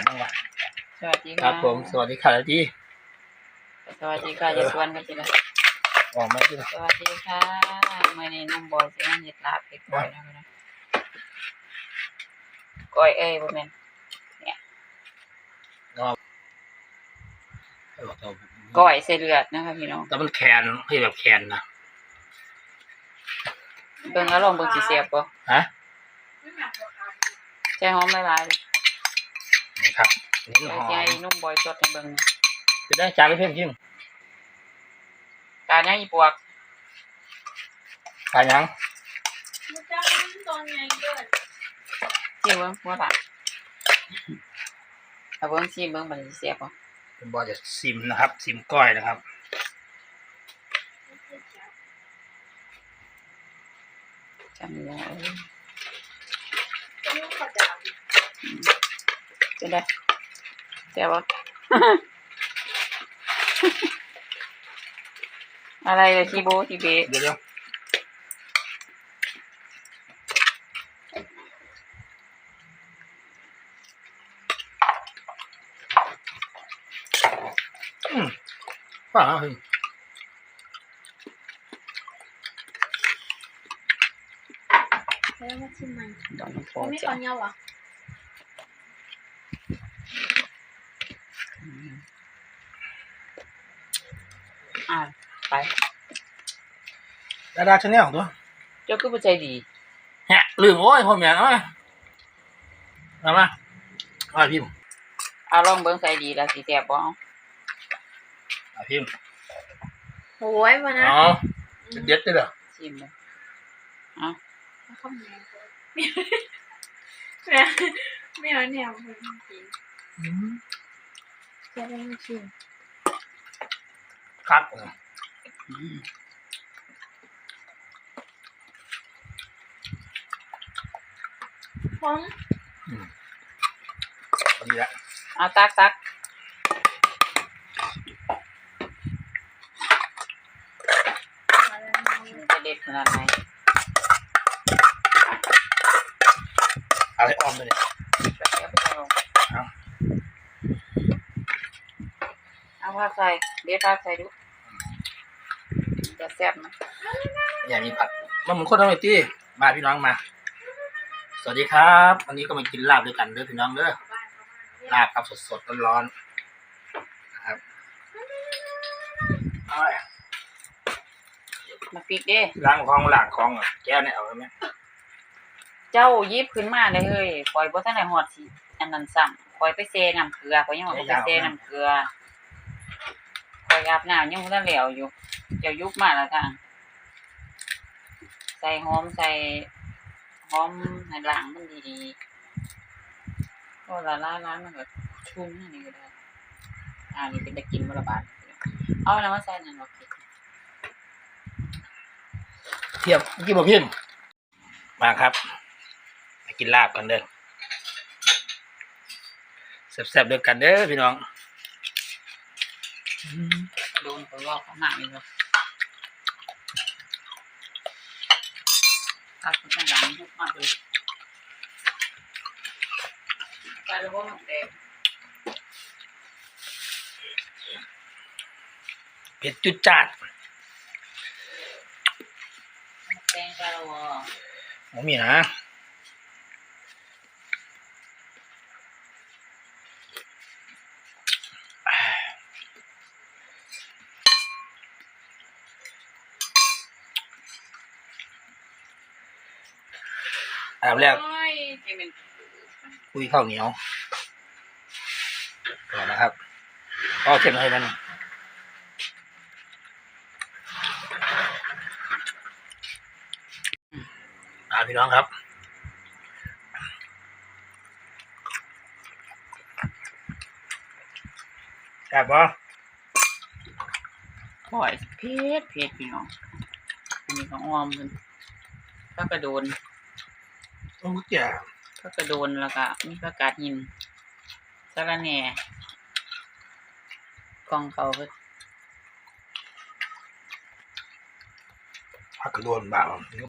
ดบ้างวะสวัสดีคค่ะรับ ผมสวัสดีค่ะที่สวัสดีค่ะอย่าชวนกันทีละออกมาที่สวัสดีค่ะมื่อนี้น้องบอยสิมาเฮ็ดลาบเฮ็ดก้อยนะพี่น้องก้อยเอ้ยบ่แม่นก้อยใส่เลือดนะคะพี่น้องแต่มันแคนให้แบบแคนนะเบิ่งแล้วลองเบิ่งสิเสียบบ่ฮะใจหอมหลายๆเลย นี่ครับนี่เดี๋หยวอสิให้มนุ่มบอยสดให้เบิ่งนะจะได้จานไปเพิ่มชิมการยังอีปวกทานยังมันจะมันตอนไงเกิดสิเบิ่งบ่ล่ะเอาเบิ่งสิเบิ่งมันสิเสียบบ่ผมบอกจะซิมนะครับซิมก้อยนะครับจำได้ต้องขอดาวจะได้เสียบบ่อะไรเลยทีโบทีเบเดี๋ยวเดี๋ยวอืมป่าเฮ้ยแล้วมาชิมมันดอกน้ำโพไม่จ้ะขอนเยาวอะ อ่าไปดาดาชาแนลตัวเจ้าก็บ่ใจดีแฮะลืมโอ้ยพ่อแม่เอามาเอามาเอาพิมพ์เอาลองเบิ่งใส่ดีแล้วสิแซ่บบ่เอาเอาพิมพ์โอ้ยวันนั้นเอาเด็ดเลยเหรอชิมเลยข้าวแม่แม่ไม่เอาแนวคนกินจะได้ไม่ชิม ครับอืมพร้อมดีละเอาตักตักมันจะเด็ดขนาดไหนอะไรอ้อมไปเลยไปเอาไปเอาลงเอาเอาผักใส่เด็ดผักใส่ดู จะแซ่บไหมอย่ามีผักมาหมุนคนทำไมตี้มาพี่น้องมา สวัสดีครับ วันนี้ก็มากินลาบด้วยกันเด้อพี่น้องเด้อลาบครับสดๆร้อนๆนะครับเอาไว้มาปิกเด้ล้างคลองล้างคลองอะแก้วเนี่ยเอาไว้ไหมเจ้าหยิบขึ้นมาเลยเฮ้ยคอยบ่ทันได้ฮอดสิอันนั้นซ้ำคอยไปเซน้ำเกลือคอยยังบ่ไปเซน้ำเกลือคอยอาบน้ำยังบ่ทันแล้วอยู่ เจ้ายุบมาแล้วทางใส่หอมใส่หอมให้ล้างมันดีๆก็ละลายล้างมันก็ชุ่มอันนี่ก็ได้อ่านี่เป็นตะกินบ่ละบาดเอาแล้วมาใส่นั่นบ่ผิดเทียบเมื่อกี้บอกพิมพ์มาครับไปกินลาบกันเด้อแซ่บๆด้วยกันเด้อพี่น้องโดนเขาลอกเขาหนักนี่บ่ ตัดมันข้างหลังยุบมากเลยใส่แล้วบ่มันแตกเผ็ดจุดจัดแตงใส่แล้วบ่ผมมีนะ อันดับแรกโอ้ยที่มันคุยข้าวเหนียวก่อนนะครับก็เข็มให้มันอ่าพี่น้องครับแซ่บปะก่อยเผ็ดเผ็ดพี่น้องอันนี้ของออมมันผักกระโดน โอ้ยแก่ผักกระโดนแล้วก็มีผักกาดหินสะระแหน่กล่องเขาเพิ่นผักกระโดนบ่าวนี่ก็